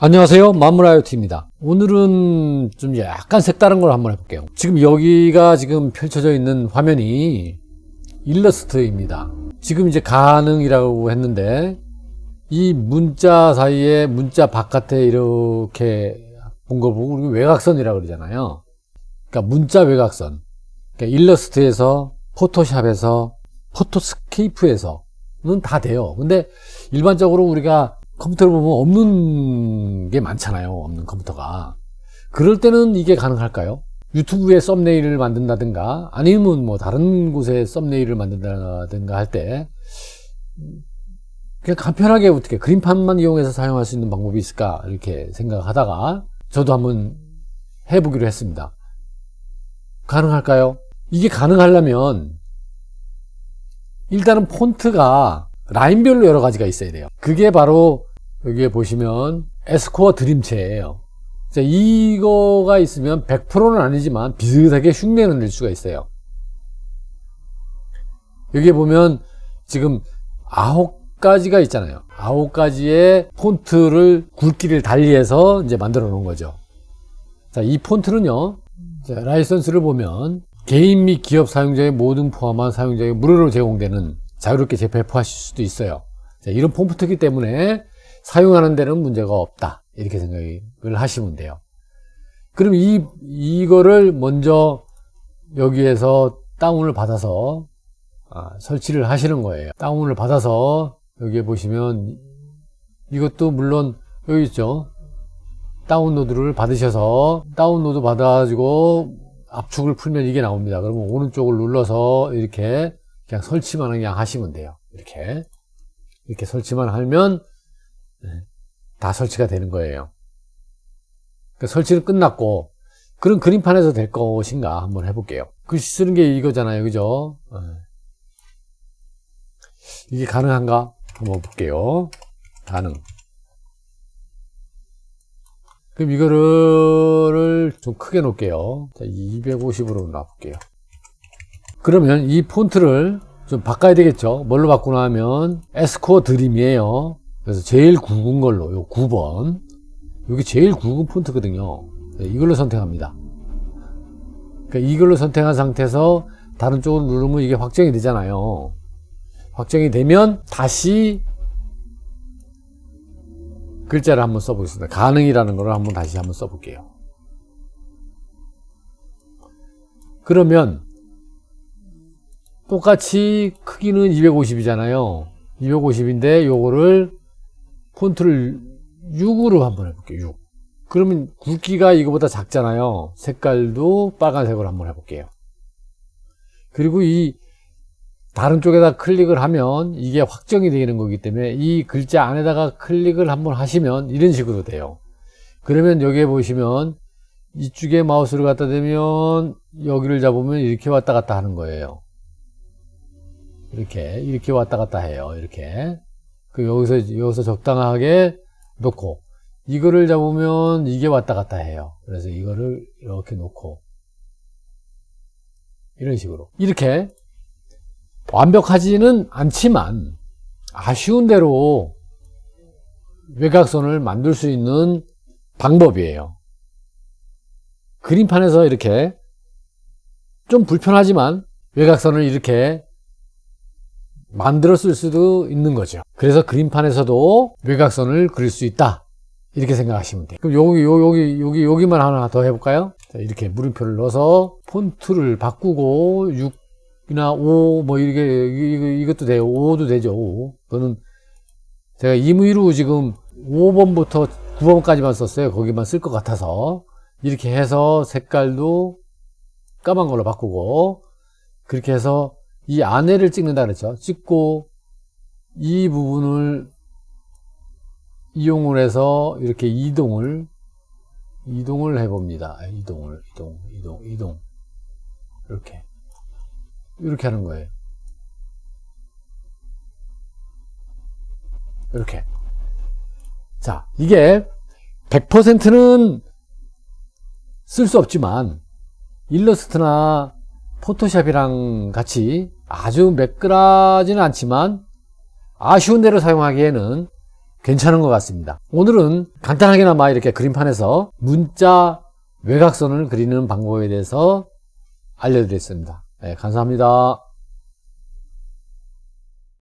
안녕하세요. IoT입니다. 오늘은 좀 약간 색다른 걸 한번 해볼게요. 지금 여기가 지금 펼쳐져 있는 화면이 일러스트입니다. 지금 이제 가능이라고 했는데 이 문자 사이에 문자 바깥에 이렇게 본걸 보고 우리 외곽선이라고 그러잖아요. 그러니까 문자 외곽선. 그러니까 일러스트에서 포토샵에서 포토스케이프에서는 다 돼요. 근데 일반적으로 우리가 컴퓨터를 보면 없는 게 많잖아요. 없는 컴퓨터가. 그럴 때는 이게 가능할까요? 유튜브에 썸네일을 만든다든가 아니면 뭐 다른 곳에 썸네일을 만든다든가 할 때 그냥 간편하게 어떻게 그림판만 이용해서 사용할 수 있는 방법이 있을까 이렇게 생각하다가 저도 한번 해보기로 했습니다. 가능할까요? 이게 가능하려면 일단은 폰트가 라인별로 여러 가지가 있어야 돼요. 그게 바로 여기에 보시면 에스코어 드림체예요. 자, 이거가 있으면 100%는 아니지만 비슷하게 흉내는 낼 수가 있어요. 여기에 보면 지금 아홉 가지가 있잖아요. 아홉 가지의 폰트를 굵기를 달리해서 이제 만들어 놓은 거죠. 자, 이 폰트는요. 자, 라이선스를 보면 개인 및 기업 사용자의 모든 포함한 사용자에게 무료로 제공되는 자유롭게 재배포하실 수도 있어요. 자, 이런 폰트이기 때문에 사용하는 데는 문제가 없다. 이렇게 생각을 하시면 돼요. 그럼 이, 이거를 먼저 여기에서 다운을 받아서 아, 설치를 하시는 거예요. 다운을 받아서 여기에 보시면 이것도 물론 여기 있죠. 다운로드를 받으셔서 다운로드 받아가지고 압축을 풀면 이게 나옵니다. 그러면 오른쪽을 눌러서 이렇게 그냥 설치만 그냥 하시면 돼요. 이렇게 이렇게 설치만 하면 네, 다 설치가 되는 거예요. 그러니까 설치는 끝났고 그럼 그림판에서 될 것인가 한번 해볼게요. 글씨 쓰는 게 이거잖아요, 그죠? 네. 이게 가능한가 한번 볼게요. 가능. 그럼 이거를 좀 크게 놓을게요. 자, 250으로 놔볼게요. 그러면 이 폰트를 좀 바꿔야 되겠죠. 뭘로 바꾸나 하면 에스코어 드림이에요. 그래서 제일 굵은 걸로 요 9번 여기 제일 굵은 폰트거든요. 네, 이걸로 선택합니다. 그러니까 이걸로 선택한 상태에서 다른 쪽으로 누르면 이게 확정이 되잖아요. 확정이 되면 다시 글자를 한번 써보겠습니다. 가능이라는 걸 한번 다시 한번 써볼게요. 그러면 똑같이 크기는 250이잖아요. 250인데 요거를 폰트를 6으로 한번 해볼게요. 6. 그러면 굵기가 이거보다 작잖아요. 색깔도 빨간색으로 한번 해볼게요. 그리고 이 다른 쪽에다 클릭을 하면 이게 확정이 되는 거기 때문에 이 글자 안에다가 클릭을 한번 하시면 이런 식으로 돼요. 그러면 여기에 보시면 이쪽에 마우스를 갖다 대면 여기를 잡으면 이렇게 왔다 갔다 하는 거예요. 이렇게 이렇게 왔다 갔다 해요. 이렇게 그 여기서 여기서 적당하게 놓고 이거를 잡으면 이게 왔다 갔다 해요. 그래서 이거를 이렇게 놓고 이런 식으로 이렇게 완벽하지는 않지만 아쉬운 대로 외곽선을 만들 수 있는 방법이에요. 그림판에서 이렇게 좀 불편하지만 외곽선을 이렇게 만들어 쓸 수도 있는 거죠. 그래서 그림판에서도 외곽선을 그릴 수 있다. 이렇게 생각하시면 돼요. 그럼 여기, 여기, 여기, 여기만 하나 더 해볼까요? 자, 이렇게 물음표를 넣어서 폰트를 바꾸고 6이나 5, 뭐 이게, 이것도 돼요. 5도 되죠. 5. 그거는 제가 임의로 지금 5번부터 9번까지만 썼어요. 거기만 쓸 것 같아서. 이렇게 해서 색깔도 까만 걸로 바꾸고, 그렇게 해서 이 안에를 찍는다 그랬죠. 찍고 이 부분을 이용을 해서 이렇게 이동을 이동을 해봅니다. 아, 이동을 이동 이동 이동 이렇게 이렇게 하는 거예요. 이렇게 자 이게 100%는 쓸 수 없지만 일러스트나 포토샵이랑 같이 아주 매끄러지는 않지만 아쉬운 대로 사용하기에는 괜찮은 것 같습니다. 오늘은 간단하게나마 이렇게 그림판에서 문자 외곽선을 그리는 방법에 대해서 알려드렸습니다. 네, 감사합니다.